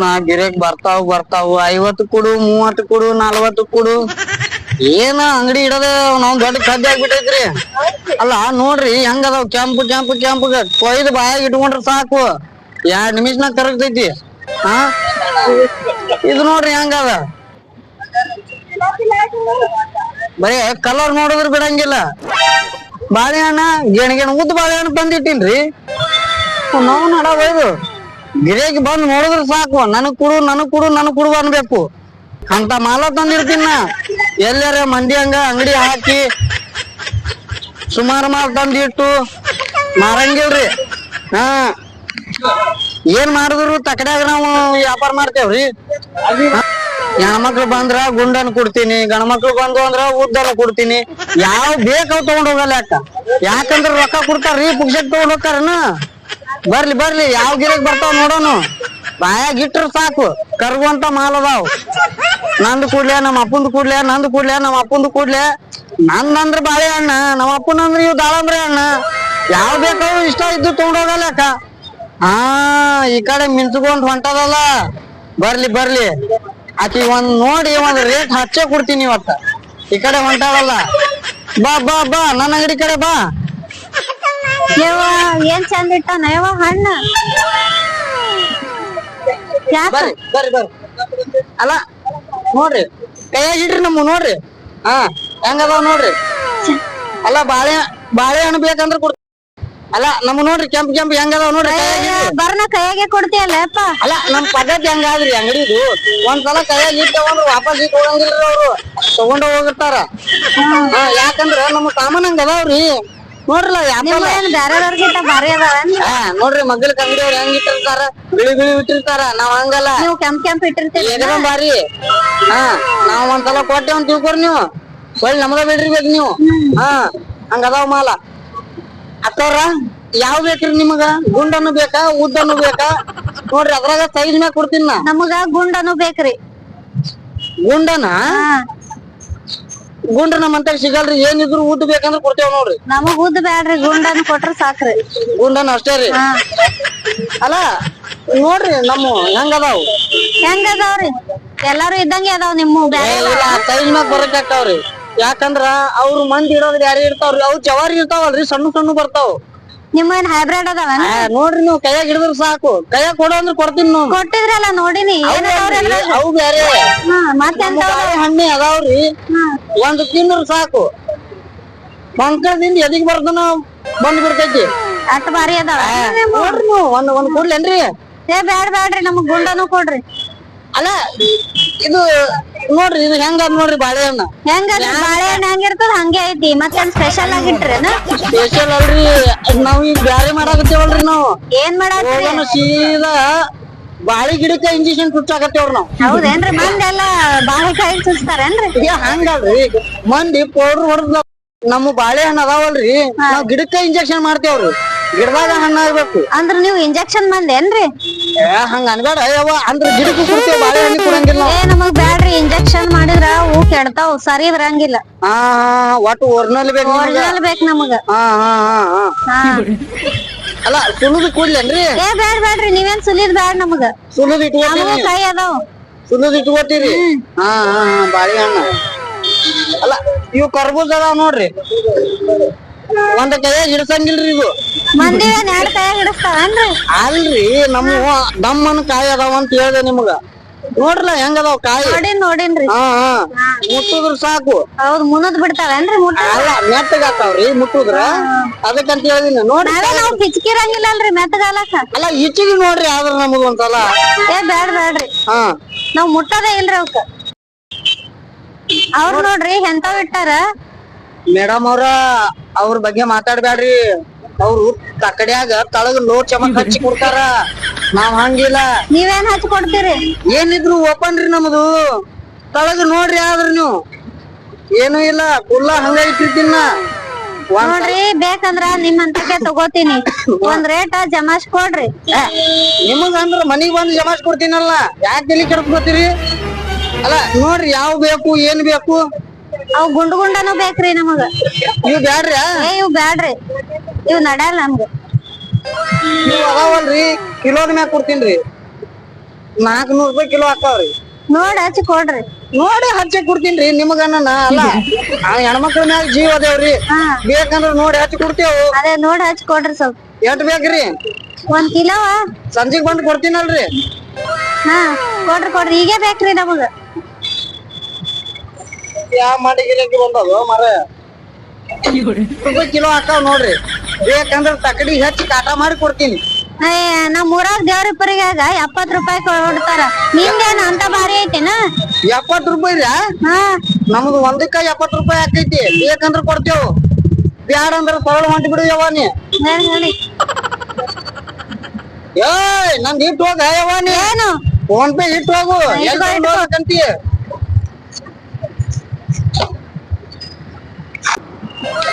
ಅವನ ಗಿರೇಕ್ ಬರ್ತಾವ್ ಬರ್ತಾವ್. ಐವತ್ತು ಕೊಡು, ಮೂವತ್ತು ಕೊಡು, ನಲ್ವತ್ತು ಕೊಡು. ಏನ ಅಂಗಡಿ ಇಡದ ನಾವ್ ದೊಡ್ಡ ಕದ್ದ ಆಗ್ಬಿಟ್ಟೈತ್ರಿ. ಅಲ್ಲ, ನೋಡ್ರಿ, ಹೆಂಗದಾವ್? ಕೆಂಪು ಕೆಂಪು ಕೆಂಪು ಕೊಯ್ದು ಬಾಯಾಗ ಇಟ್ಕೊಂಡ್ರ ಸಾಕು. ಎರಡ್ ನಿಮಿಷನಾಗ ಕರಗ್ತೈತಿ. ಹಾ ಇದು ನೋಡ್ರಿ ಹೆಂಗದ? ಬರೇ ಕಲರ್ ನೋಡಿದ್ರ ಬಿಡಂಗಿಲ್ಲ. ಬಾಳೆಹಣ್ಣ, ಗೆಣ ಉದ್ದ ಬಾಳೆಹಣ್ಣು ಬಂದಿಟ್ಟಿನ್ರಿ ನೋವು ನಡ ಒಯ್ದು ಗಿರೇಕಿ ಬಂದ್ ನೋಡಿದ್ರ ಸಾಕು. ನನಗ್ ಕುಡು ನನಗ್ ಕುಡು ನನಗ್ ಕುಡು ಅನ್ಬೇಕು. ಅಂತ ಮಾಲ ತಂದಿರ್ತೀನ ನಾ. ಎಲ್ಲಾರ ಮಂದಿ ಹಂಗ ಅಂಗಡಿ ಹಾಕಿ ಸುಮಾರು ಮಾಲ್ ತಂದಿಟ್ಟು ಮಾರಂಗಿಲ್ರಿ. ಹಾ. ಏನ್ ಮಾಡಿದ್ರು? ತಕಡ್ಯಾಗ ನಾವು ವ್ಯಾಪಾರ ಮಾಡ್ತೇವ್ರಿ. ಹೆಣ್ಮಕ್ಳು ಬಂದ್ರ ಗುಂಡನ್ ಕೊಡ್ತೀನಿ ಗಣಮಕ್ಳು ಬಂದು ಅಂದ್ರ ಉದ್ದನ ಕೊಡ್ತೀನಿ. ಯಾವ ಬೇಕಾವ್ ತಗೊಂಡ್ ಹೋಗಲ್ಲ ಯಾಕ? ಯಾಕಂದ್ರ ರೊಕ್ಕ ಕೊಡ್ತಾರ್ರಿ ಪುಕ್ಷಕ್ ತಗೊಂಡ್ ಹೋಗ್ತಾರನ? ಬರ್ಲಿ ಬರ್ಲಿ, ಯಾವ ಗಿರಕ್ ಬರ್ತಾವ ನೋಡೋನು? ಬಾಯಾಗ ಇಟ್ರ ಸಾಕು. ಕರ್ಗುವಂತ ಮಾಲ್ ಅದಾವ್. ನಂದು ಕೂಡ್ಲೆ, ನಮ್ಮ ಅಪ್ಪಂದು ಕೂಡ್ಲೆ, ನಂದು ಕೂಡ್ಲೆ, ನಮ್ಮ ಅಪ್ಪಂದು ಕೂಡ್ಲೆ. ನಂದಂದ್ರ ಬಾಳೆಹಣ್ಣ ನಮ್ಮ ಅಪ್ಪನಂದ್ರ ಇವ್ ದಾಳಂಬ್ರಿ ಅಣ್ಣ ಯಾವ ಬೇಕಾದ್ರು ಇಷ್ಟ ಇದ್ದು ತಗೊಂಡೋಗಲ್ಲ ಅಕ್ಕ. ಹಾ, ಈ ಕಡೆ ಮಿಂಚ್ಕೊಂಡ್ ಹೊಂಟದಲ್ಲ. ಬರ್ಲಿ ಬರ್ಲಿ. ಆಕಿ ಒಂದ್ ನೋಡಿ, ಒಂದ್ ರೇಟ್ ಹಚ್ಚೇ ಕೊಡ್ತೀನಿ ಇವತ್ತ. ಈ ಕಡೆ ಹೊಂಟಾಳಲ್ಲ. ಬಾ ಬಾ ಬಾ, ನನ್ನ ಅಂಗಡಿ ಕಡೆ ಬಾ. ಯವ್ವ ಏನ್ ಚಂದ ಇಟ್ಟಾನ? ಯವ್ವ ಹಣ್ಣ. ಯಾಕ? ಬರ್ರಿ ಬರ್ರಿ ಬರ್ರಿ. ಅಲ್ಲ ನೋಡ್ರಿ ಕೈಯಾಗ ಇಡ್ರಿ ನಮ್ಮ ನೋಡ್ರಿ. ಹಾ ಹೆಂಗದಾವ್ ನೋಡ್ರಿ. ಅಲ್ಲ ಬಾಳೆ ಬಾಳೆಹಣ್ಣು ಬೇಕಂದ್ರ ಕೊಡ್ತ ಅಲ್ಲ ನಮ್ ನೋಡ್ರಿ ಕೆಂಪ್ ಕೆಂಪ್ ಹೆಂಗದಾವ್ ನೋಡ್ರಿ ಕೈಯಾಗ್ ಇಡ್ರಿ. ಬರ್ನ ಕೈಯಾಗೆ ಕೊಡ್ತೀಯಲ್ಲ ಯಪ್ಪ? ಅಲ್ಲ ನಮ್ ಪದ್ಧತಿ ಹೆಂಗಾದ್ರಿ ಅಂಗಡಿದು ಒಂದ್ಸಲ ಕೈಯಾಗ ಇಟ್ಟವಂದ್ರ ವಾಪಸ್ ಇಟ್ಟು ಹೋಗಂಗಿಲ್ರಿ ಅವ್ರು. ತಗೊಂಡ ಹೋಗಿರ್ತಾರ. ಹಾ. ಯಾಕಂದ್ರ ನಮ್ಮ ಸಾಮಾನ್ ಹಂಗ ಅದಾವ್ರಿ. ನೋಡ್ರಲ್ಲ ಏನ್ ಬ್ಯಾರೆದವ್ರಿಗಿಂತ ಭಾರಿ ಅದಾವೇನ್ ಹಾ ನೋಡ್ರಿ ಮಗ್ಗಲ್ ಕಂಗಡಿ ಅವ್ರ ಹೆಂಗ್ ಇಟ್ಟಿರ್ತಾರ? ಬಿಳಿ ಬಿಳಿ ಇಟ್ಟಿರ್ತಾರ ನಾವ್ ಹಂಗಲ್ಲ. ನೀವು ಕೆಂಪ್ ಕೆಂಪ್ ಇಟ್ಟಿರ್ತೀರಿ ಎದರ ಬಾರಿ ಹಾ ನಾವ್ ಒಂದ್ಸಲ ಕೊಟ್ಟೆ ಒಂದ್ ತಿಳ್ಕೊರಿ ನೀವು. ಒಳ್ಳೆ ಬಿಡ್ರಿ ಬೇಕ ನೀವು. ಹಾ ಹಂಗ ಅದಾವ ಮಾಲ. ಅಕ್ಕವ್ರ ಯಾವ ಬೇಕ್ರಿ ನಿಮಗ? ಗುಂಡನು ಬೇಕಾ ಉದ್ದನು ಬೇಕಾ? ನೋಡ್ರಿ ಅದ್ರಾಗ ಸೈಜ್ ಮ್ಯಾಗ ಕೊಡ್ತೀನಿ ನಾ. ನಮಗ ಗುಂಡನು ಬೇಕ್ರಿ. ಗುಂಡನ? ಹಾ ಗುಂಡ ನಮ್ಮಂತ ಸಿಗಲ್ರಿ ಏನಿದ್ರು ಉದ್ದ ಬೇಕಂದ್ರ ಕೊಡ್ತೇವ್ ನೋಡ್ರಿ. ನಮಗ್ ಉದ್ದ ಬ್ಯಾಡ್ರಿ ಗುಂಡನ್ ಕೊಟ್ರ ಸಾಕ್ರಿ. ಗುಂಡನ್ ಅಷ್ಟೇ ರೀ. ಅಲ್ಲ ನೋಡ್ರಿ ನಮ್ಮ ಹೆಂಗ ಅದಾವ್? ಹೆಂಗ ಅದಾವ್ರಿ? ಎಲ್ಲಾರು ಇದ್ದಂಗೆ ಅದಾವ್ ನಿಮ್ಮ ಸೈಜ್ ಮ್ಯಾಗ ಬರಕ್ ಆಗ್ತಾವ್ರಿ. ಯಾಕಂದ್ರ ಅವ್ರ ಮಂದಿ ಇಡೋದ್ ಬ್ಯಾರೆ ಇರ್ತಾವ್ರಿ ಅವ್ ಜವಾರಿ ಇರ್ತಾವಲ್ರಿ ಸಣ್ಣ ಸಣ್ಣ ಬರ್ತಾವ್. ನಿಮ್ಮ ಏನ್ ಹೈಬ್ರಿಡ್ ಅದಾವ ನೋಡ್ರಿ ನೀವು ಕೈಯಾಗ ಹಿಡಿದ್ರ ಸಾಕು. ಕೈಯಾಗ ಕೊಡು ಅಂದ್ರೆ ಕೊಡ್ತೀನಿ ನಾವು ಕೊಟ್ಟಿದ್ರಲ್ಲ ನೋಡಿನಿ? ಅವು ಬ್ಯಾರೆ. ಹಣ್ಣಿ ಅದಾವ್ರಿ. ಒಂದ್ ತಿಂದ್ರ ಸಾಕು. ಮಂಕಳದಿಂದ ಎದಿಗ್ ಬರ್ದನ ಬಂದ್ ಬಿಡ್ತೈತಿ. ಅಷ್ಟ್ ಬಾರಿ ಅದಾವ. ನೋಡ್ರಿ ನೀವು ಒಂದ್ ಒಂದ್ ಕೊಡ್ಲೇನ್ರಿ ಏ ಬ್ಯಾಡ್ ಬ್ಯಾಡ್ರಿ. ನಮಗ್ ಗುಂಡನು ಕೊಡ್ರಿ. ಅಲ್ಲ ಇದು ನೋಡ್ರಿ ಇದು ಹೆಂಗ ನೋಡ್ರಿ ಬಾಳೆಹಣ್ಣ. ಹೆಂಗ ಬಾಳೆಹಣ್ಣು ಹೆಂಗಿರ್ತದ ಹಂಗೆ ಐತಿ ಮತ್ತೇನ್ ಸ್ಪೆಷಲ್ ಆಗಿಟ್ರೇನ ಸ್ಪೆಷಲ್ ಅಲ್ರಿ ನಾವ್ ಈಗ ಬ್ಯಾರೆ ಮಾಡಾಕತ್ತೇವಲ್ರಿ ನಾವು. ಏನ್ ಮಾಡತ್ರಿ? ಹೋಗೋಣ ಸೀದಾ ಬಾಳಿ ಗಿಡಕ್ಕ ಇಂಜೆಕ್ಷನ್ ಕುಚ್ಚಾಕತ್ತೇವ್ರಿ ನಾವು. ಹೌದೇನ್ರಿ ಮಂದಿ ಎಲ್ಲಾ ಬಾಳೆಕಾಯಿ ಚುಚ್ತಾರೇನ್ರಿ ಈಗ ಹಂಗಲ್ರಿ. ಮಂದಿ ಪೌಡರ್ ಹೊಡೆದ ನಮ್ಮ ಬಾಳೆಹಣ್ಣು ಅದಾವಲ್ರಿ ನಾವ್ ಗಿಡಕ್ಕ ಇಂಜೆಕ್ಷನ್ ಮಾಡ್ತೇವ್ರಿ. ಗಿಡದಾಗ ಹಣ್ಣ ಆಗ್ಬೇಕು ಅಂದ್ರ ನೀವು ಇಂಜೆಕ್ಷನ್ ಮಂದಿ ಏನ್ರಿ ಏ ಹಂಗ ಅನ್ಬೇಡ. ಯವ್ವ ಅಂದ್ರ ಗಿಡಕ್ಕೂ ಕೊಡ್ತೇವ್ ಬಾಳೆಹಣ್ಣು ಕೊಡಂಗಿಲ್ಲ ಏ ನಮಗ್ ಬ್ಯಾಡ್ರಿ ಇಂಜೆಕ್ಷನ್ ಮಾಡಿದ್ರ ಹೂ ಕೆಡ್ತಾವ್ ಸರಿ ಇದ್ರಂಗಿಲ್ಲ. ಹಾ ಹಾ ಒಟ್ಟು ಒರ್ನಲ್ ಬೇಕು ನಿಮ್ಗ? ಒರಿಜಿನಲ್ ಬೇಕ್ ನಮಗ. ಹಾ ಹಾ ಹಾ ಹಾ ಹಾ. ಅಲ್ಲ ಸುಲಿದ್ ಕೂಡ್ಲೇನ್ರಿ? ಏ ಬ್ಯಾಡ್ ಬ್ಯಾಡ್ರಿ ನೀವೇನ್ ಸುಲಿದ್ ಬ್ಯಾಡ್ ನಮಗ. ಸುಲುದ ನಮಗೂ ಇಟ್ಕೋತೀರಿ ಕೈ ಅದಾವ್. ಸುಲಿದ್ ಇಟ್ಕೋತೀರಿ? ಹಾ ಹಾ ಹಾ ಬಾಳೆಹಣ್ಣು ಅಲ್ಲ ಇವು ಕರ್ಬೂಜ ಅದಾವ ನೋಡ್ರಿ. ಒಂದ್ ಕೈಯಾಗ ಹಿಡ್ಸಂಗಿಲ್ರಿ ಇವು. ಮಂದಿ ಏನ್ ಎರಡ್ ಕೈಯಾಗ ಹಿಡಿಸ್ತಾವೇನ್ರಿ ಅಲ್ರಿ ನಮ್ಮ ದಮ್ಮನ ಕಾಯಿ ಅದಾವ ಅಂತ ಹೇಳ್ದೆ ನಿಮಗ. ನೋಡ್ರಲ್ಲ ಹೆಂಗದಾವ ಅದಾವ ಕಾಯಿ. ನೋಡಿನ್ ನೋಡಿನ್ರಿ. ಹಾ ಹಾ. ಮುಟ್ಟುದ್ರ ಸಾಕು. ಹೌದ್ ಮುನ್ನದ್ ಬಿಡ್ತಾವೇನ್ರಿ ಮುಟ್ಟ? ಅಲ್ಲ ಮೆತ್ತಗ ಆತಾವ್ರಿ ಮುಟ್ಟುದ್ರ? ಅದಕ್ಕಂತ ಹೇಳಿದೀನಿ ನೋಡ್ರಿ. ನಾವೇ ಅಲ್ರಿ ಕಿಚ್ಕಿರಂಗಿಲ್ಲಲ್ರಿ ಮೆತ್ತಗಾಲಕ್ಕ ಅಲ್ಲ ಈಚಿಗೆ ನೋಡ್ರಿ ಆದ್ರ ನಮಗ ಒಂದ್ಸಲ. ಏ ಬ್ಯಾಡ್ ಬ್ಯಾಡ್ರಿ. ಹಾ. ನಾವ್ ಮುಟ್ಟದೇ ಇಲ್ರಿ ಅವಕ್ಕ. ಅವ್ರ ನೋಡ್ರಿ ಎಂತಾವ್ ಇಟ್ಟಾರ? ಮೇಡಮ್ ಅವ್ರ ಅವ್ರ ಬಗ್ಗೆ ಮಾತಾಡ್ಬ್ಯಾಡ್ರಿ. ಅವ್ರು ತಕಡ್ಯಾಗ ತಳಗ ಲೋಟ್ ಚಮಕ್ ಹಚ್ಚಿ ಕೊಡ್ತಾರ. ನಾವ್ ಹಂಗಿಲ್ಲ. ನೀವೇನ್ ಹಚ್ಚಿ ಕೊಡ್ತೀರಿ? ಏನಿದ್ರು ಓಪನ್ ರೀ ನಮ್ದು. ತಳಗ ನೋಡ್ರಿ ಆದ್ರ ನೀವು. ಏನು ಇಲ್ಲ. ಕುಲ್ಲ ಹಂಗ ಇಟ್ಟಿರ್ತೀನ ಒಂದ್ ನೋಡ್ರಿ ಬೇಕಂದ್ರ ನಿಮ್ಮಂತಕ್ಕೆ ತಗೋತೀನಿ. ಒಂದ್ ರೇಟ್ ಜಮಾಸ್ ಕೊಡ್ರಿ. ನಿಮಗ ಅಂದ್ರ ಮನಿಗ್ ಬಂದ್ ಜಮಾಸ್ ಕೊಡ್ತೀನಲ್ಲ. ಯಾಕೆ ತಲಿ ಕೆಡ್ಕೊತೀರಿ ಅಲ್ಲ ನೋಡ್ರಿ ಯಾವ್ ಬೇಕು ಏನ್ ಬೇಕು? ಅವ್ ಗುಂಡು ಗುಂಡನು ಬೇಕ್ರಿ ನಮಗ. ನೀವು ಬ್ಯಾಡ್ರಿ ಏ ಇವ್ ಬ್ಯಾಡ್ರಿ. ಇವ್ ನಡಲ್ ನಮ್ಗ. ನೀವು ಅದಾವಲ್ರಿ? ಕಿಲೋದ ಮ್ಯಾಗ ಕೊಡ್ತೀನ್ರಿ. ನಾಲ್ಕನೂರ್ ರೂಪಾಯಿ ಕಿಲೋ ಹಾಕಾವ್ರಿ ನೋಡಿ ಹಚ್ಚಿ ಕೊಡ್ರಿ. ನೋಡಿ ಹಚ್ಚಿ ಕೊಡ್ತೀನ್ರಿ ನಿಮಗ ಅಲ್ಲ? ಆ ಹೆಣ್ಮಕ್ಳ ಮ್ಯಾಗ ಜೀವ ಅದೇವ್ರಿ. ಬೇಕಂದ್ರ ನೋಡಿ ಹಚ್ಚಿ ಕೊಡ್ತೇವು. ಅದೇ ನೋಡಿ ಹಚ್ಚಿ ಕೊಡ್ರಿ ಸ್ವಲ್ಪ. ಎಷ್ಟ್ ಬೇಕ್ರಿ? ಒಂದ್ ಕಿಲೋ? ಸಂಜೆಗ್ ಬಂದ್ ಕೊಡ್ತೀನಲ್ರಿ? ಹಾ ಕೊಡ್ರಿ ಕೊಡ್ರಿ. ಈಗೇ ಬೇಕ್ರಿ ನಮಗ. ಯಾವ ಮಾಡಿ ಗಿರಾಕಿ ಬಂದದು ಮರ ರೂಪಾಯಿ ಕಿಲೋ ಹಾಕಾವ್ ನೋಡ್ರಿ. ಬೇಕಂದ್ರ ತಕಡಿ ಹಚ್ಚಿ ಕಾಟ ಮಾಡಿ ಕೊಡ್ತೀನಿ. ಅಯ್ಯ ನಮ್ ಊರಾಗ ದೇವ್ರ ಇಬ್ಬರಿಗಾಗ ಎಪ್ಪತ್ ರೂಪಾಯಿ ಕೊಡ್ತಾರ. ನಿಮ್ದೇನ ಅಂತ ಭಾರಿ ಐತೆನ? ಎಪ್ಪತ್ ರೂಪಾಯಿ ನಮ್ದು ಒಂದಕ್ಕ ಎಪ್ಪತ್ ರೂಪಾಯಿ ಹಾಕೈತಿ ಬೇಕಂದ್ರ ಕೊಡ್ತೇವು. ಬ್ಯಾಡ ಅಂದ್ರ ಸರಳ ಹೊಂಟಿ ಬಿಡು ಯವ್ವ ನೀ ಏಯ್ ನಂದ್ ಇಟ್ಟು ಹೋಗ ಯವ್ವ ನೀ. ಏನು? ಫೋನ್ ಪೇ ಇಟ್ಟು ಹೋಗು. ಎಲ್ಲ ಇಟ್ಕೊ.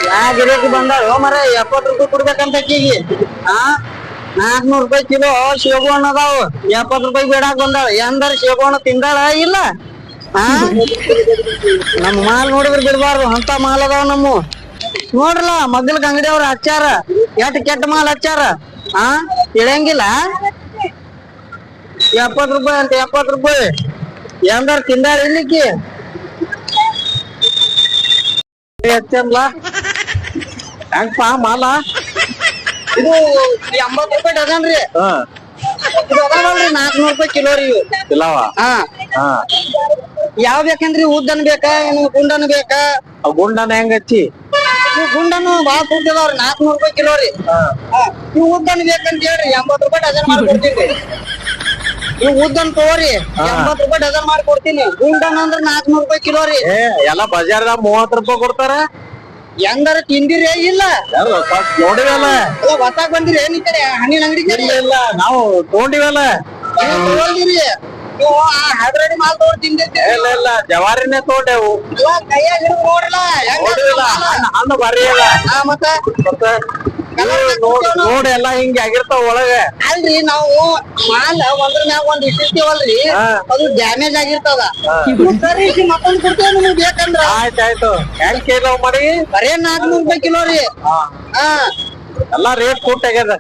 ಯಾ ಗಿರಾಕಿ ಬಂದಾಳು ಮರ ಎಪ್ಪತ್ ರೂಪಾಯಿ ಕೊಡ್ಬೇಕಂತ ಅಕ್ಕಿಗೆ. ಹಾ ನಾಲ್ಕನೂರ್ ರೂಪಾಯಿ ಕಿಲೋ ಸೇಬು ಹಣ್ಣು ಅದಾವು ಎಪ್ಪತ್ ರೂಪಾಯಿ ಬೇಡ ಬಂದಾಳ. ಎಂದಾರ ಸೇಬು ಹಣ್ಣು ತಿಂದಾಳ? ಇಲ್ಲ. ಹಾ ನಮ್ಮ ಮಾಲ್ ನೋಡಿದ್ರೆ ಬಿಡ್ಬಾರ್ದು, ಅಂತ ಮಾಲ್ ಅದಾವ ನಮ್ಮ. ನೋಡ್ರಲ್ಲ ಮಗ್ಲಕ್ ಅಂಗಡಿ ಅವ್ರ ಹಚ್ಚಾರ ಎಟ್ ಕೆಟ್ಟ ಮಾಲ್ ಹಚ್ಚಾರ? ಹಾ ಇಳಂಗಿಲ್ಲ ಎಪ್ಪತ್ ರೂಪಾಯಿ ಅಂತ ಎಪ್ಪತ್ ರೂಪಾಯಿ, ಎಂದಾರ ತಿಂದಾಳ ಇಲ್ಲಿಕ್ಕಿ? ಹೆಚ್ಚಲ್ಲ ಹೆಂಗಪ್ಪ ಮಾಲ? ಇದು ಎಂಬತ್ ರೂಪಾಯಿ ಡಜನ್ ರೀ. ಇದು ಅದಾವಲ್ರಿ ನಾಲ್ಕುನೂರು ರೂಪಾಯಿ ಕಿಲೋ ರೀ ಇವು. ಇಲ್ಲವ? ಹಾ. ಹಾ. ಯಾವ ಬೇಕಂದ್ರಿ ಉದ್ದನ್ ಬೇಕಾ ಏನು ಗುಂಡನ್ ಬೇಕಾ? ಗುಂಡನ ಹೆಂಗ್ ಹಚ್ಚಿ ಇವು ಗುಂಡನು ಬಾಳ ಅದಾವ್ರಿ ನಾಲ್ಕುನೂರು ರೂಪಾಯಿ ಕಿಲೋ ರೀ. ಹಾ. ಇವು ಉದ್ದನ್ ಬೇಕಂತ ಹೇಳ್ರಿ ಎಂಬತ್ ರೂಪಾಯಿ ಡಜನ್ ಮಾಡಿ ಕೊಡ್ತೀನಿ ಇವು ಉದ್ದನ್ ತಗೋರಿ ಎಂಬತ್ ರೂಪಾಯಿ ಡಜನ್ ಮಾಡಿ ಕೊಡ್ತೀನಿ ಗುಂಡನ್ ಅಂದ್ರ ನಾಲ್ಕುನೂರು ರೂಪಾಯಿ ಕಿಲೋ ರೀ. ಏ ಎಲ್ಲ ಬಜಾರ್ದಾಗ ಮೂವತ್ತು ರೂಪಾಯಿ ಕೊಡ್ತಾರ? ಎಂದಾರ ತಿಂದಿರೇ? ಇಲ್ಲ. ನೋಡಿವಲ್ಲ ಹೊತ್ತಾಗ ಬಂದಿರಿ ಏನ್ ಈ ಕಡೆ? ಹಣ್ಣಿನ ಅಂಗಡಿ ಇಲ್ಲ ನಾವು ತಗೊಂಡಿವಲ್ಲ. ನೀವು ಹೈಬ್ರಿಡ್ ಮಾಲ್ ತಗೊಂಡ್ ತಿಂದಿರ್ತೀರಿ ಇಲ್ಲ ಇಲ್ಲ ಜವಾರಿನೇ ತೋಟೆವು ಇಲ್ಲ ಕೈಯಾಗ ಹಿಡಿದು ನೋಡ್ರಲ್ಲ ಹೆಂಗ್ ನೋಡಿಲ್ಲ ಹಣ್ಣು ಬರೀ ಹಾ ಮತ್ತ? ಮತ್ತೆ? ನೋಡ್ ಎಲ್ಲ ಹಿಂಗೆ ಆಗಿರ್ತಾವ ಒಳಗೆ. ಅಲ್ರಿ ನಾವು ಮಾಲ್ ಒಂದ್ರ ಮ್ಯಾಗ ಒಂದ್ ಇಟ್ಟಿರ್ತೀವಲ್ರಿ. ಅದು ಡ್ಯಾಮೇಜ್ ಆಗಿರ್ತದ. ಮತ್ತೊಂದು ಕೊಡ್ತೇವೆ ನಿಮ್ಗೆ ಬೇಕಂದ್ರ? ಆಯ್ತಾಯ್ತು ಹೆಂಗ್ ಕೇಳೋ ಮಾಡಿ? ಬರೇ ನಾಲ್ಕನೂರ್ ರೂಪಾಯಿ ಕಿಲೋ ರೀ. ಹಾ. ಎಲ್ಲಾ ರೇಟ್ ಕೊಟ್ಟು ಆಗ್ಯದ.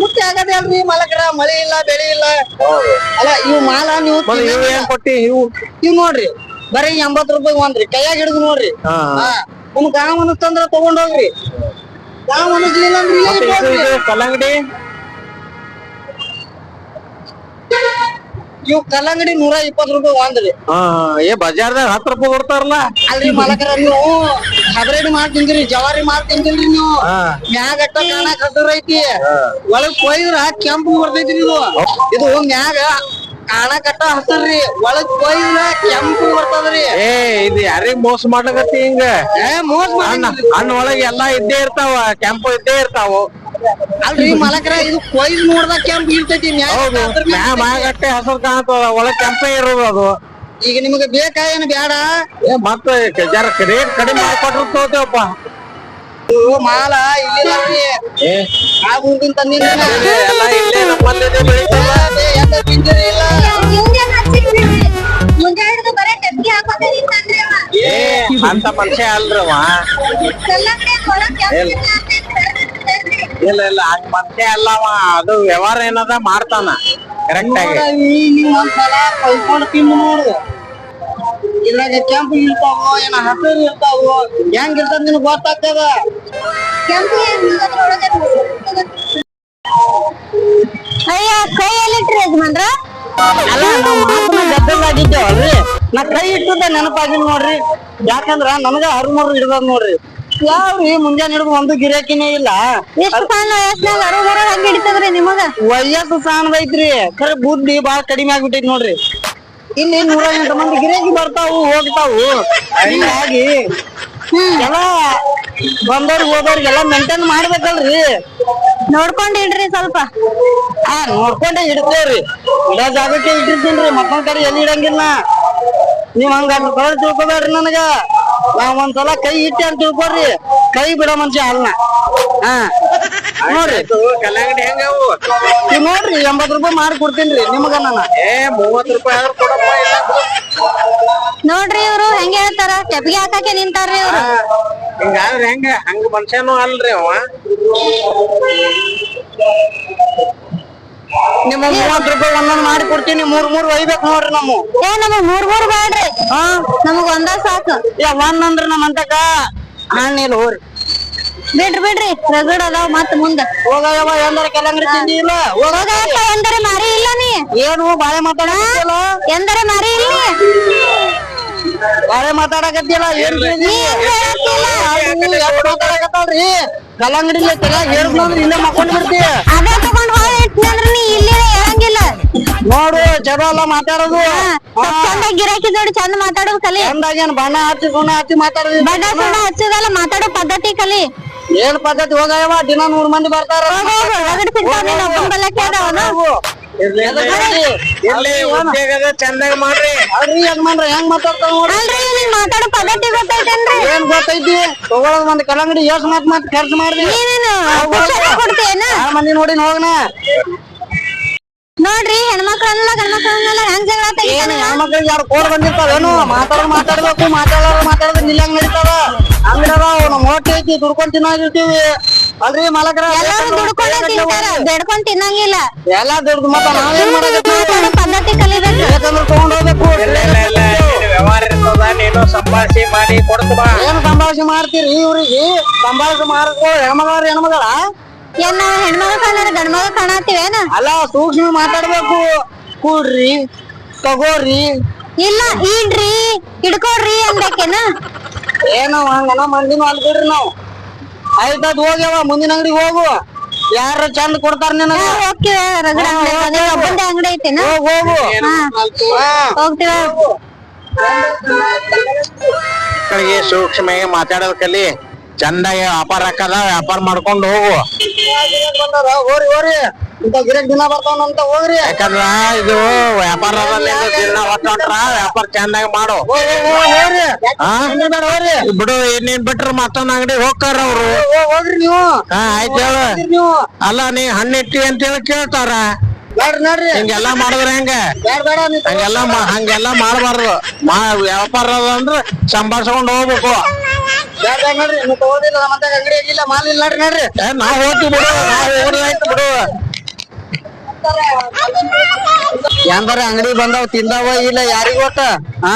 ಮುಖ್ಯ ಆಗದೆ ಅಲ್ರಿ ಮಾಲಕರ? ಮಳಿ ಇಲ್ಲ ಬೆಳಿ ಇಲ್ಲ. ಅಲ್ಲ ಇವ್ ಮಾಲ ನೀವು ಮತ್ತೆ ಇವು ಏನ್ ಕೊಟ್ಟಿ ಇವು? ಇವ್ ನೋಡ್ರಿ ಬರೀ ಎಂಬತ್ ರೂಪಾಯಿ ಒಂದ್ರಿ ಕೈಯಾಗ ಹಿಡಿದು ನೋಡ್ರಿ. ಹಾ. ಹಾ. ನಿಮ್ ಗಾಂವ್ ಅನಸ್ತಂದ್ರ ತಗೊಂಡ್ ಹೋಗ್ರಿ. ಗಾಂವ್ ಅನಿಸ್ಲಿಲ್ಲ ಅಂದ್ರೆ ಇದು. ಇದು ಕಲ್ಲಂಗಡಿ? ಇವ್ ಕಲ್ಲಂಗಡಿ ನೂರ ಇಪ್ಪತ್ ರೂಪಾಯಿ ಒಂದ್ರಿ. ಹಾ ಏ ಬಜಾರ್ದಾಗ ಹತ್ತು ರೂಪಾಯಿ ಕೊಡ್ತಾರಲ್ಲ? ಅಲ್ರಿ ಮಲಕರ ನೀವು ಹೈಬ್ರಿಡ್ ಮಾಡ್ ತಿಂದಿರಿ ಜವಾರಿ ಮಾಡ್ ತಿಂದಿಲ್ರಿ ನೀವು. ಹಾ. ಮ್ಯಾಗ ಅಟ್ಟ ಕಾಣಕ್ ಐತಿ. ಒಳಗ್ ಕೊಯ್ದ್ರ ಕೆಂಪು ಬರ್ತೈತ್ರಿ ಇದು. ಇದು ಮ್ಯಾಗ ಕಾಣಕಟ್ಟ ಹಸರ್ರಿ ಒಳಗ್ ಕೊಯ್ದ್ರ ಕೆಂಪು ಬರ್ತದ್ರಿ. ಏ ಇದು ಯಾರಿಗ್ ಮೋಸ ಮಾಡಕತ್ತಿ ಹಿಂಗ? ಏ ಮೋಸ ಹಣ್ಣ ಮಾಡಿ ಹಣ್ಣು ಒಳಗೆ ಎಲ್ಲಾ ಇದ್ದೇ ಇರ್ತಾವ ಕೆಂಪು ಇದ್ದೇ ಇರ್ತಾವ. ಅಲ್ರಿ ಮಲಕರ ಇದು ಕೊಯ್ದು ನೋಡ್ದಾಗ ಕೆಂಪು ಇರ್ತೈತಿ ಹೌದು ಅದ್ರ ಮ್ಯಾಗ ಮ್ಯಾ ಮ್ಯಾಗಟ್ಟೆ ಹಸರು ಕಾಣ್ತದ ಒಳಗ್ ಕೆಂಪೇ ಇರೋದು ಅದು. ಈಗ ನಿಮಗೆ ಬೇಕಾ ಏನು ಬೇಡ ಏ ಮತ್ತೆ ಜರ ರೇಟ್ ಕಡಿಮೆ ಮಾಡ್ಕೊಟ್ರು ತಗೋತೇವಪ್ಪ. ಮಾಲ ಇಲ್ಲಿ ಏ ಆ ಅಂತ ಮನುಷ್ಯ ಅಲ್ರವ. ಇಲ್ಲ ಇಲ್ಲ ಹಂಗ ಮನುಷ್ಯ ಅಲ್ಲವ. ಅದು ವ್ಯವಹಾರ ಏನದ ಮಾಡ್ತಾನ. ಕರೆಕ್ಟ್ ಆಗಿ. ಇದ್ರಾಗ ಕೆಂಪು ಇರ್ತಾವ ಏನ ಹಸಿರು ಇರ್ತಾವೋ ಹೆಂಗ್ ಇರ್ತದ ನಿನ್ ಗೊತ್ತಾಗ್ತದ? ಅಯ್ಯ ಕೈ ಎಲ್ಲಿಟ್ರಿ ಯಜಮಾನ್ರ. ಅಲ್ಲ ನಾವ್ ಮಾತನ್ನ ಗದ್ದಲಾಗಿದ್ದೇವಲ್ರಿ ನಾ ಕೈ ಇಟ್ಟದ ನೆನಪಾಗಿಲ್ ನೋಡ್ರಿ. ಯಾಕಂದ್ರ ನನಗ ಹರುಮರು ಹಿಡ್ದದ್ ನೋಡ್ರಿ. ಯಾವ್ರಿ ಮುಂಜಾನೆ ಹಿಡಿದು ಒಂದು ಗಿರಾಕಿನೇ ಇಲ್ಲ. ಎಷ್ಟು ವಯಸ್ಸಿನಾಗ ಅರು ಬರೋ ಹಂಗ ಹಿಡಿತದ್ರಿ ನಿಮಗ? ವಯಸ್ಸು ಖರೆ ಬುದ್ಧಿ ಬಾಳ ಕಡಿಮೆ ಆಗ್ಬಿಟ್ಟೈತಿ ನೋಡ್ರಿ. ಇಲ್ಲಿ ನೂರ ಎಂಟು ಮಂದಿ ಗಿರಾಕಿ ಬರ್ತಾವು ಹೋಗ್ತಾವು. ಹಿಂಗಾಗಿ ಎಲ್ಲ ಬಂದವ್ರಿಗೆ ಹೋದವ್ರಿಗೆಲ್ಲ ಮೇಂಟೈನ್ ಮಾಡ್ಬೇಕಲ್ರಿ. ನೋಡ್ಕೊಂಡ್ ಇಡ್ರಿ ಸ್ವಲ್ಪ. ಆ ನೋಡ್ಕೊಂಡೆ ಇಡ್ತೇವ್ರಿ ಇಡೋ ಜಾಗಕ್ಕೆ ಇಟ್ಟಿರ್ತೀನ್ರಿ ಮತ್ತೊಂದ್ ಕಡೆ ಎಲ್ಲಿ ಇಡಂಗಿಲ್ಲ. ನೀವ್ ಹಂಗ ಕಳ್ ತಿಳ್ಕೊಬೇಡ್ರಿ ನನಗ. ನಾವ್ ಒಂದ್ಸಲ ಕೈ ಇಟ್ಟೆ ಅಂತ ತಿಳ್ಕೊಡ್ರಿ ಕೈ ಬಿಡೋ ಮನುಷ್ಯ ಅಲ್ಲ. ಹಾ. ನೋಡ್ರಿ. ಕಲ್ಲಂಗಡಿ ಹೆಂಗವು? ಇವ್ ನೋಡ್ರಿ ಎಂಬತ್ ರೂಪಾಯಿ ಮಾಡಿ ಕೊಡ್ತೀನಿ ನಿಮಗ ನಾನು. ಏ ಮೂವತ್ ರೂಪಾಯಿ ಆದ್ರೂ ಕೊಡಪ್ಪ ಇಲ್ಲ ನೋಡ್ರಿ ಇವ್ರು ಹೆಂಗ ಹೇಳ್ತಾರ? ಕೆಪ್ಗೆ ಹಾಕಕ್ಕೆ ನಿಂತಾರ್ರಿ ಇವ್ರು. ಹಿಂಗಾದ್ರೆ ಹೆಂಗ? ಹಂಗ ಮನುಷ್ಯನು ಅಲ್ರಿ ಅವ. ನಿಮ್ಮ ಮೂವತ್ ರೂಪಾಯಿ ಒಂದೊಂದ್ ಮಾಡಿ ಕೊಡ್ತೀನಿ ಮೂರ್ ಮೂರ್ ಒಯ್ಬೇಕು ನೋಡ್ರಿ ನಮ್ಮ. ಏ ನಮಗ್ ಮೂರ್ ಮೂರ್ ಬ್ಯಾಡ್ರಿ ನಮಗ್ ಒಂದ ಸಾಕು. ಏ ಒಂದ್ ಅಂದ್ರ ನಮ್ಮ ಅಂತಕ ಹಣ್ಣಿಲ್ಲ ಹೋರಿ ಬಿಡ್ರಿ ಬಿಡ್ರಿ. ರಗಡ್ ಅದಾವ ಮತ್ ಮುಂದ. ಹೋಗಯ್ಯವ ಎಂದರ ತಿಂದಿ ಇಲ್ಲ? ಹೋಗ. ಹೋಗಪ್ಪ ಎಂದರೆ ಮಾರಿ ಇಲ್ಲ ನೀ. ಏನು ಬಾಳೆ ಮಾತಾಡಕತ್ತಿಲ್ಲ ಎಂದರೆ ಮಾರಿ ಇಲ್ಲ ಬಾಳೆ ಮಾತಾಡಕತ್ತಿಲ್ಲ ಏನ್. ಮಾತಾಡಕತ್ತಲ್ರಿ ಇಲ್ಲೇ ಮಕ್ಕೊಂಡ್ ಬಿಡ್ತಿ. ಅದೇ ತಗೊಂಡ್ ಹೋಗಿ ಅಂದ್ರ ನೀ ಇಲ್ಲಿ ಹೇಳಂಗಿಲ್ಲ. ನೋಡು ಚಲೋ ಮಾತಾಡೋದು. ಚಂದ ಗಿರಾಕಿ ನೋಡಿ ಚಂದ ಮಾತಾಡೋದು ಕಲಿ ಚಂದಾಗೇನ್ ಬಣ್ಣ ಹಚ್ಚಿ ಗುಣ ಹಚ್ಚಿ ಮಾತಾಡೋದು? ಬಣ್ಣ ಹಚ್ಚದಲ್ಲ ಮಾತಾಡೋ ಪದ್ಧತಿ ಕಲಿ. ಏನ್ ಪದ್ಧತಿ? ಹೋಗವ ದಿನ ನೂರ್ ಮಂದಿ ಬರ್ತಾರ. ಹೋಗ್ ಹೋಗು, ಚಂದಾಗ ಮಾಡ್ರಿ. ಅಲ್ರಿ ಹೆಂಗ್ ಮಾತಾಡ್ತಾರ ನೋಡ್ರಿ? ಮಾತಾಡೋ ಪದ್ಧತಿ ಗೊತ್ತೈತೇನ್ರಿ? ಏನ್ ಗೊತ್ತೈತಿ? ತಗೊಳೋದ್ ಒಂದ್ ಕಲ್ಲಂಗಡಿ ಎಷ್ಟ್ ಮತ್ ಮತ್ ಖರ್ಚು ಮಾಡ್ರಿ ಮಂದಿ ನೋಡಿ ಹೋಗ್ನ ನೋಡ್ರಿ ಹೆಣ್ಮಕ್ಳ ಅನ್ನಲ್ಲ ಗಂಡ್ಮಕ್ಳು ಅನ್ನಲ್ಲ ಹೆಂಗ್ ಜಗಳ ಏನು ತೆಗಿತಾನ ಹೆಣ್ಮಕ್ಳಿಗೆ ಯಾರು ಕೋಡ್ ಬಂದಿರ್ತಾವೇನು ಮಾತಾಡ ಮಾತಾಡ್ಬೇಕು ಮಾತಾಡೋರು ಮಾತಾಡೋದು ನಿಲ್ಲಂಗ್ ನಡೀತಾವ ಹಂಗಿದಾವ ನಮ್ ಹೊಟ್ಟೆ ಐತಿ ದುಡ್ಕೊಂಡ್ ತಿನ್ನಾಗಿರ್ತೀವಿ ಅಲ್ರಿ ಮಾಲಕರ? ಎಲ್ಲಾರು ದುಡ್ಕೊಂಡ ತಿಂತಾರ ಬೇಡ್ಕೊಂಡ್ ತಿನ್ನಂಗಿಲ್ಲ. ಎಲ್ಲಾ ದುಡ್ದು ಮತ್ತ ನಾವೇನ್ ಮಾಡಬೇಕು ಮಾತಾಡೋ ಪದ್ಧತಿ ಕಲಿಬೇಕು. ಬೇಕಂದ್ರೆ ತಗೊಂಡ್ ಹೋಗ್ಬೇಕು ಇಲ್ಲ ಇಲ್ಲ ಇಲ್ಲ ವ್ಯವಹಾರ ಇರ್ತದ ನೀನು ಸಂಭಾಷಣೆ ಮಾಡಿ ಕೊಡ್ತು ಬಾ. ಏನ್ ಸಂಭಾಷಣೆ ಮಾಡ್ತೀರಿ ಇವ್ರಿಗೆ ಸಂಭಾಷಣೆ ಮಾಡಿದ್ರು ಹೆಣ್ಮಗಳ ಹೆಣ್ಮಗಳ. ಏನ್ ನಾವ್ ಹೆಣ್ಮಕ್ಳು ಕಾಣಾರ ಗಂಡ್ಮಕ್ಳು ಕಾಣತ್ತೀವೇನ ಅಲ್ಲ ಸೂಕ್ಷ್ಮ ಮಾತಾಡ್ಬೇಕು. ಕೂಡ್ರಿ ತಗೋರಿ. ಇಲ್ಲ ಇಡ್ರಿ ಹಿಡ್ಕೊಡ್ರಿ ಅನ್ಬೇಕೇನ ಏನೋ ಹಂಗನ ಮಂದಿನ ಅಲ್ಲಿ ಬಿಡ್ರಿ ನಾವು ಆಯ್ತದ್ ಹೋಗ್ಯವ ಮುಂದಿನ ಅಂಗಡಿಗೆ ಹೋಗು. ಯಾರ ಚಂದ ಕೊಡ್ತಾರ ನಿನಗ? ಓಕೆ ರಗಡ ಅಂಗಡಿ ಒಬ್ಬಂದೇ ಅಂಗಡಿ ಐತೆನ? ಹೋಗ್ ಹೋಗು. ಹೋಗ್ತೀವ. ಸೂಕ್ಷ್ಮ ಮಾತಾಡೋದ್ ಕಲಿ ಚಂದಾಗಿ ವ್ಯಾಪಾರ ಹಾಕದ, ವ್ಯಾಪಾರ ಮಾಡ್ಕೊಂಡು ಹೋಗು. ಇದು ವ್ಯಾಪಾರ ದಿನ ಹೊಟ್ಟೊಂಟ್ರ ವ್ಯಾಪಾರ ಚಂದಾಗಿ ಮಾಡು. ಬೇಡ, ಇನ್ನೇನ್ ಬಿಟ್ರ ಮತ್ತೊಂದ್ ಅಂಗಡಿ ಹೋಗ್ತಾರ ಅವ್ರು. ಆಯ್ತು ಹೇಳು. ಅಲ್ಲ, ನೀ ಹಣ್ಣಿಟ್ಟಿ ಅಂತ ಹೇಳಿ ಕೇಳ್ತಾರ. ಹಿಂಗೆಲ್ಲಾ ಮಾಡಿದ್ರ ಹೆಂಗ? ಹಂಗೆಲ್ಲಾ. ಹಂಗೆಲ್ಲ ಮಾಡಬಾರ್ದು. ವ್ಯಾಪಾರ ಅಂದ್ರ ಸಂಭಾಳ್ಸ್ಕೊಂಡ್ ಹೋಗ್ಬೇಕು. ಅಂತ ಅಂಗಡಿ ಆಗಿಲ್ಲ, ಮಾಲ್ ಇಲ್ಲ ಬಂದಾವ್, ತಿಂದಾವ ಇಲ್ಲ, ಯಾರಿಗ ಗೊತ್ತ? ಹಾ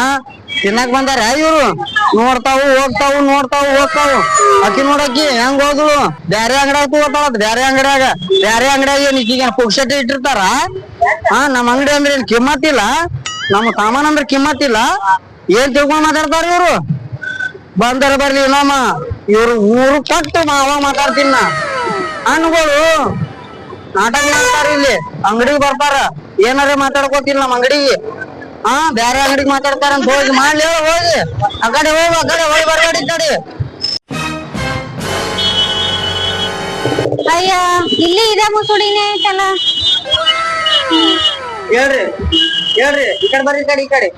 ತಿನ್ನಕ್ ಬಂದಾರ ಇವ್ರು? ನೋಡ್ತಾವು, ಹೋಗ್ತಾವು ನೋಡ್ತಾವು, ಹೋಗ್ತಾವು. ಅಕ್ಕಿ ನೋಡಕ್ಕಿ ಹೆಂಗ್ ಹೋದ್ಳು ಬ್ಯಾರೆ ಅಂಗಡಿಯಾಗ ತಗೋತಾಳ ಬ್ಯಾರೆ ಅಂಗಡಿಯಾಗ. ಬ್ಯಾರೆ ಅಂಗಡಿಯಾಗ ಏನ್ ಈಗೀಗ ಪುಕ್ಷಟಿ ಇಟ್ಟಿರ್ತಾರ? ಹಾ ನಮ್ ಅಂಗಡಿ ಅಂದ್ರೆ ಏನ್ ಕಿಮ್ಮತ್ ಇಲ್ಲ? ನಮ್ಮ ಸಾಮಾನ್ ಅಂದ್ರೆ ಕಿಮ್ಮತ್ತಿಲ್ಲ ಏನ್ ತಿಳ್ಕೊಂಡ್ ಮಾತಾಡ್ತಾರ ಇವ್ರು? ಬಂದರ ಬರ್ಲಿ ನಮ್ಮ. ಇವ್ರು ಊರು ಕೊಟ್ಟು ಮಾವ ಮಾತಾಡ್ತೀನಿ ನಾ ಹಣ್ಣುಗಳು ನಾಟಕ ಮಾಡ್ತಾರ ಇಲ್ಲಿ ಅಂಗಡಿಗೆ ಬರ್ತಾರ. ಏನಾರ ಮಾತಾಡ್ಕೋತಿಲ್ಲ ನಮ್ಮ ಅಂಗಡಿಗೆ. ಹಾ ಬ್ಯಾರೆ ಅಂಗಡಿಗೆ ಮಾತಾಡ್ತಾರ ಅಂತ ಹೋಗಿ ಮಾಡ್ಲಿ ಹೋಗಿ. ಆ ಕಡೆ ಹೋಗಿ ಆ ಕಡೆ ಹೋಗಿ ಬರ್ಬೇಡಿ ಕಡೆ. ಅಯ್ಯ ಇಲ್ಲಿ ಇದೆ ಮುಸುಡಿನೇ ಐತಲ್ಲ ಹೇಳ್ರಿ ಹೇಳ್ರಿ ಈ ಕಡೆ ಬರ್ರಿ ಈ ಕಡೆ ಈ ಕಡೆ.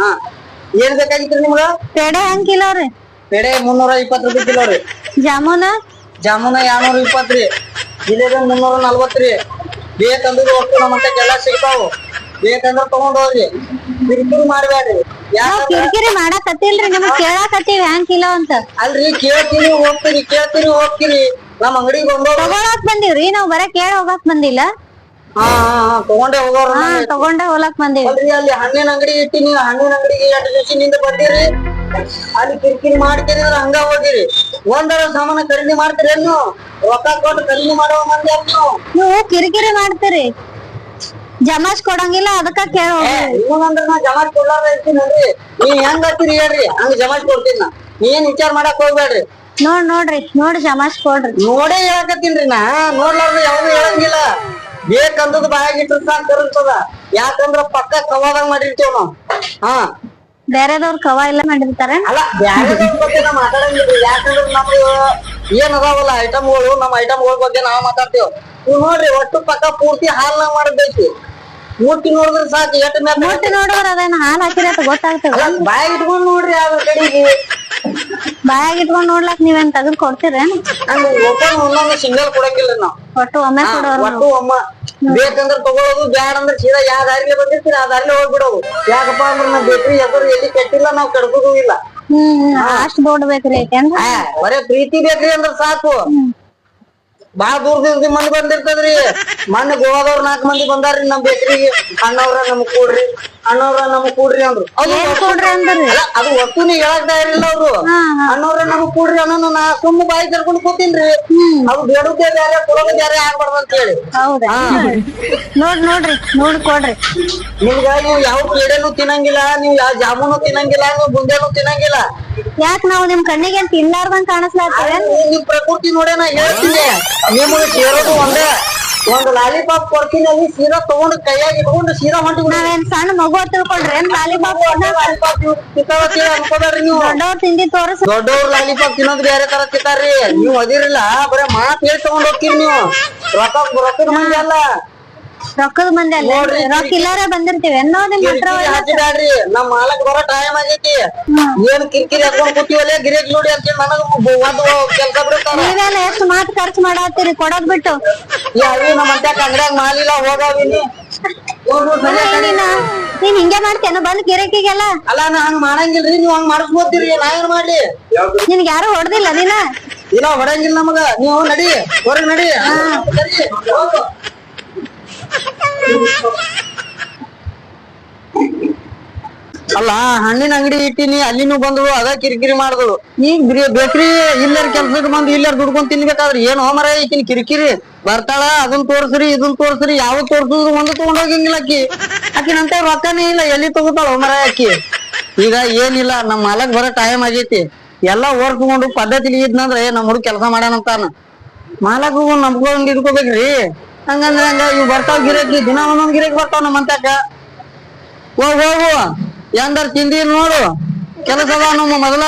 ಹಾ. ಏನ್ ಬೇಕಾಗಿತ್ರಿ ನಿಮ್ಗ? ಪೇಡೆ ಹೆಂಗ್ ಕಿಲೋ ರೀ? ಪೇಡೆ ಮುನ್ನೂರ ಇಪ್ಪತ್ತು ರೂಪಾಯಿ ಕಿಲೋ ರೀ. ಜಾಮೂನ? ಜಾಮೂನ ಎರಡ್ನೂರ ಇಪ್ಪತ್ ರೀ. ಜಿಲೇಬಿ ಮುನ್ನೂರ ನಲ್ವತ್ ರೀ. ಬೇಕಂದ್ರೆ ಒಟ್ಟು ನಮ್ಮ ಎಲ್ಲ ಸಿಗ್ತಾವು. ಬೇಕಂದ್ರ ತಗೊಂಡ್ ಹೋಗ್ರಿ ಕಿರಿಕಿರಿ ಮಾಡ್ಬೇಡ್ರಿ. ಕಿರಿಕಿರಿ ಮಾಡಾಕತ್ತಿಲ್ರಿ ನಿಮಗ್ ಕೇಳಾಕತ್ತೀವಿ ಹೆಂಗ್ ಕಿಲೋ ಅಂತ. ಅಲ್ರಿ ಕೇಳ್ತೀನಿ ಹೋಗ್ತೀರಿ ಕೇಳ್ತೀನಿ ಹೋಗ್ತೀರಿ ನಮ್ ಅಂಗಡಿಗೆ ಬಂದವ್ರು ತಗೊಳಕ್ ಬಂದಿವ್ರಿ ನಾವ್ ಬರೇ ಕೇಳ ಹೋಗಕ್ ಬಂದಿಲ್ಲ. ಹಾ ಹಾ ಹಾ ತಗೊಂಡೇ ಹೋಗೋರು ಹಾ ತಗೊಂಡ ಹೋಲಕ್ ಬಂದಿವಿ. ಅಲ್ರಿ ಅಲ್ಲಿ ಹಣ್ಣಿನ ಅಂಗಡಿ ಇಟ್ಟಿನಿ ಹಣ್ಣಿನ ಅಂಗಡಿಗೆ ಎರಡು ದಿವಸದಿಂದ ಬಂದಿರಿ ಅಲ್ಲಿ ಕಿರಿಕಿರಿ ಮಾಡ್ತೀರಿ ಅಂದ್ರೆ ಹಂಗ ಹೋಗಿರಿ ಒಂದರ ಸಾಮಾನ ಖರೀದಿ ಮಾಡ್ತೀರಿ ಏನು ರೊಕ್ಕ ಕೊಟ್ಟು ಖರೀದಿ ಮಾಡುವ ಮಂದಿ ಅನ್ನು. ನೀವು ನೀವು ಕಿರಿಕಿರಿ ಮಾಡ್ತೀರಿ. ಜಮಾಸ್ ಕೊಡಂಗಿಲ್ಲ ಅದಕ್ಕ ಕೇಳ ಏ, ಇನ್ನೊಂದಂದ್ರ ನಾ ಜಮಾಸ್ ಕೊಡ್ಲಾರ ಇರ್ತೀನಲ್ರಿ ನೀವ್ ಹೆಂಗ್ ಹತ್ತೀರಿ ಹೇಳ್ರಿ. ಹಂಗ ಜಮಾಸ್ ಕೊಡ್ತೀನಿ ನಾ. ನೀನ್ ವಿಚಾರ ಮಾಡಕ್ ಹೋಗ್ಬೇಡ್ರಿ. ನೋಡ್ ನೋಡ್ರಿ ನೋಡಿ ಜಮಾಸ್ ಕೊಡ್ರಿ. ನೋಡೇ ಹೇಳಕತ್ತೀನ್ರಿ ನಾ. ನೋಡ್ಲಾರ್ದು ಯಾವ್ದು ಹೇಳಂಗಿಲ್ಲ. ಬೇಕಂದದ್ ಸಾಕ್ ಕರುತ್ತದ ಯಾಕಂದ್ರ ಪಕ್ಕ ಕವಾದಾಗ ಮಾಡಿರ್ತೇವ್ ನಾವ್. ಹಾ. ಬೇರೆದವ್ರ ಕವ ಎಲ್ಲ ಮಾಡಿರ್ತಾರ? ಅಲ್ಲ ಬ್ಯಾರೆದವ್ರ ಬಗ್ಗೆ ನಾವ್ ಮಾತಾಡಂಗಿಲ್ಲ. ಯಾಕಂದ್ರ ನಮ್ದು ಏನ್ ಅದಾವಲ್ಲ ಐಟಮ್ಗಳು ನಮ್ ಐಟಮ್ಗಳ ಬಗ್ಗೆ ನಾವ್ ಮಾತಾಡ್ತೇವ್. ನೀವ್ ನೋಡ್ರಿ ಒಟ್ಟು ಪಕ್ಕ ಪೂರ್ತಿ ಹಾಲ್ನಾಗ ಮಾಡಬೇಕು. ಮೂರ್ತಿ ನೋಡಿದ್ರೆ ಸಾಕು ಎಟ್ ಮ್ಯಾಲ ಮುಟ್ಟಿ ನೋಡಿದ್ರ ಅದೇನ ಹಾಲ್ ಹಾಕಿರ ಅಂತ ಗೊತ್ತಾಗ್ತದ. ಬಾಯಾಗ ಇಟ್ಕೊಂಡ್ ನೋಡ್ರಿ ಯಾವ ಕಡೆಗೆ. ಬಾಯಾಗ ಇಟ್ಕೊಂಡ್ ನೋಡ್ಲಕ್ ನೀವೇನ್ ತೆಗೆದ್ ಕೊಡ್ತೀರೇನ್? ಒಂದೊಂದು ಸಿಂಗಲ್ ಕೊಡಂಗಿಲ್ಲ ನಾವ್. ಒಟ್ಟು ಒಮ್ಮೆ ಕೊಡೋರು ಒಟ್ಟು ಒಮ್ಮ. ಬೇಕಂದ್ರ ತಗೊಳ್ಳೋದು ಬ್ಯಾಡ ಅಂದ್ರೆ ಸೀದಾ ಯಾವ ದಾರಿಲಿ ಬಂದಿರ್ತೀರಿ ಆ ದಾರಿಲೆ ಹೋಗ್ಬಿಡೋದು. ಯಾಕಪ್ಪ ಅಂದ್ರ ನಾವ್ ಬೇಕ್ರಿ ಎದುರು ಎಲ್ಲಿ ಕೆಟ್ಟಿಲ್ಲ ನಾವ್ ಕೆಡ್ಕೋದು ಇಲ್ಲ. ಹ್ಮ್ ಅಷ್ಟ್ ದೊಡ್ಡ ಬೇಕ್ರಿ ಆ, ಬರೇ ಪ್ರೀತಿ ಬೇಕ್ರಿ ಅಂದ್ರ ಸಾಕು. ಬಾಳ ದೂರ ದೂರದ ಮಂದಿ ಬಂದಿರ್ತದ್ರಿ. ಮೊನ್ನೆ ಗೋವಾದವ್ರ ನಾಲ್ಕ್ ಮಂದಿ ಬಂದಾರ್ರಿ ನಮ್ ಬೇಕ್ರಿಗೆ ಅಣ್ಣವ್ರ ನಮಗ್ ಕೂಡ್ರಿ. ಅಣ್ಣವ್ರ ನಮಗ್ ಕೂಡ್ರಿ ಅಂದ್ರು. ಅದು ಏನ್ ಕೊಡ್ರಿ ಅಂದ್ರಿ. ಅಲ್ಲ ಅದು ಒತ್ತುನಿ ಹೇಳಕ್ ಇರಲಿಲ್ಲ ಅವ್ರು. ಅಣ್ಣವ್ರ ನಮಗ್ ಕೂಡ್ರಿ ಅನ್ನೋನು ನಾ ಸುಮ್ಮ ಬಾಯಿ ಕರ್ಕೊಂಡ್ ಕೂತೀನ್ರಿ. ಅದು ಬೇಡುದೇ ಬೇರೆ ಕೊಡೋದು ಬೇರೆ ಆಗ್ಬಾರ್ದು ಅಂತ ಹೇಳಿ. ಹೌದಾ? ನೋಡ್ ನೋಡ್ರಿ ನೋಡ್ ಕೊಡ್ರಿ ನಿಮ್ಗ ನೀವು ಯಾವ ಪೇಡೆನು ತಿನ್ನಂಗಿಲ್ಲ ನೀವು ಯಾವ ಜಾಮೂನು ತಿನ್ನಂಗಿಲ್ಲ ನೀವು ಬುಂದೇನು ತಿನ್ನಂಗಿಲ್ಲ. ಯಾಕ್ ನಾವು ನಿಮ್ ಕಣ್ಣಿಗೆ ಏನ್ ತಿನ್ಲಾರ್ದಂಗ್ ಕಾಣಿಸ್ಲಾತೀವಿ ನಿಮ್ ಪ್ರಕೃತಿ ನೋಡೇ ನಾ ಹೇಳ್ತೀನಿ ನಿಮಗೆ ಸೇರೋದು ಒಂದೇ. ಒಂದು ಲಾಲಿಪಾಪ್ ಕೊಡ್ತೀನಿ ಅಲ್ಲಿ ಸೀರಾ ತಗೊಂಡು ಕೈಯಾಗಿ ಇಟ್ಕೊಂಡು ಸೀರಾ ಹೊಂಟಿ ನಾವೇನ್ ಸಣ್ಣ ಮಗು ತಿಳ್ಕೊಂಡ್ರೆ ತಿಳ್ಕೊಂಡ್ರಿ ಏನ್ ಲಾಲಿಪಾಪ್ ನೀವು. ದೊಡ್ಡವ್ರ ತಿಂಡಿ ತೋರ್ಸ್. ದೊಡ್ಡವ್ರ ಲಾಲಿಪಾಪ್ ತಿನ್ನೋದು ಬೇರೆ ತರ ತಿಂತಾರ್ರಿ. ನೀವು ಅದಿರಿಲ್ಲ ಬರೇ ಮಾತ್ ಹೇಳಿ ತಗೊಂಡ್ ಹೋಗ್ತೀರಿ ನೀವು. ರೊಕ್ಕ ರೊಕ್ಕದ ಮಂದಿ ಅಲ್ಲ. ರೊಕ್ಕದ ಮಂದಿ ಅಲ್ಲ. ನೋಡ್ರಿ, ರೊಕ್ಕ ಇಲ್ಲಾರ ಬಂದಿರ್ತೀವಿ. ಅನ್ನೋದೇ ಮಾತ್ರ ನಮ್ ಮಾಲಕ್ ಬರೋ ಟೈಮ್ ಆಗೈತಿ. ಏನ್ ಕಿರಿಕಿರಿ ಹಾಕೊಂಡ್ ಕೂತಿವಲ್ಲ ಗಿರಿಕ್ ನೋಡಿ ಅಂತ ನನಗ ಒಂದು ಕೆಲ್ಸ ಬಿಡ್ತಾರ. ನೀವೆಲ್ಲ ಎಷ್ಟು ಮಾತು ಖರ್ಚು ಮಾಡತ್ತೀರಿ? ಕೊಡೋದ್ ಬಿಟ್ಟು. ಯಾವಿ ನಮ್ಮ ಅಂತ ಅಂಗಡ್ಯಾಗ ಮಾಲಿಲ್ಲ ಹೋಗಾವಿನಿ ನೀನ. ಹಿಂಗೆ ಮಾಡ್ತೇನ ಬಂದ್ ಗಿರಕಿಗೆಲ್ಲ ಅಲ್ಲ ನಾ ಹಂಗ ಮಾಡಂಗಿಲ್ರಿ ನೀವ್ ಹಂಗ ಮಾಡ್ಕೋತೀರಿ ನಾ ಏನ್ ಮಾಡ್ಲಿ? ನಿನ್ಗ ಯಾರು ಹೊಡ್ದಿಲ್ಲ ನೀನ? ಇಲ್ಲ ಹೊಡಂಗಿಲ್ಲ ನಮಗ. ನೀವು ನಡಿ ಹೊರಗ್ ನಡಿ. ಸರಿ. ಅಲ್ಲ, ಹಣ್ಣಿನ ಅಂಗಡಿ ಇಟ್ಟಿನಿ, ಅಲ್ಲಿನೂ ಬಂದಳು ಅದ ಕಿರಿಕಿರಿ ಮಾಡಿದಳು ಈಗ ಬೇಕ್ರಿ ಇಲ್ಲರ ಕೆಲ್ಸಕ್ಕೆ ಬಂದು ಇಲ್ಲರ ದುಡ್ಕೊಂಡ್ ತಿನ್ಬೇಕಾದ್ರೆ ಏನ್ ಹೋಮರ ಈಕಿನ ಕಿರಿಕಿರಿ. ಬರ್ತಾಳ, ಅದನ್ ತೋರ್ಸ್ರಿ, ಇದನ್ ತೋರ್ಸ್ರಿ, ಯಾವ ತೋರ್ಸಿದ್ರು ಒಂದು ತಗೊಂಡೋಗಿಂಗಿಲ್ಲ ಅಕ್ಕಿ ಆಕಿ ಆಕಿನಂತ ರೊಕ್ಕನೇ ಇಲ್ಲ, ಎಲ್ಲಿ ತಗೋತಾಳ ಹೋಮರ ಅಕ್ಕಿ ಈಗ ಏನಿಲ್ಲ ನಮ್ಮ ಮಾಲಕ್ ಬರೋ ಟೈಮ್ ಆಗೈತಿ. ಎಲ್ಲಾ ಓಡ್ಸ್ಕೊಂಡು ಪದ್ಧತಿ ಇದ್ನಂದ್ರೆ ನಮ್ಮ ಹುಡುಗ ಕೆಲಸ ಮಾಡ್ಯಾನಂತಾನ ಮಾಲಕ್ ನಮ್ಗೊಂದ್ ಇದ್ಕೋಬೇಕ್ರಿ ಹಂಗಂದ್ರೆ ಹಂಗ, ಇವ್ ಬರ್ತಾವ್ ಗಿರಾಕಿ ದಿನ ಒಂದೊಂದ್ ಗಿರಾಕಿ ಬರ್ತಾವ್ ನಮ್ಮ ಅಂತಾಕ ಹೋಗ್, ಹೋಗು. ಎಂದಾರ ತಿಂದಿ ನೋಡು. ಕೆಲಸದ ನಮ್ಮ ಮೊದಲ.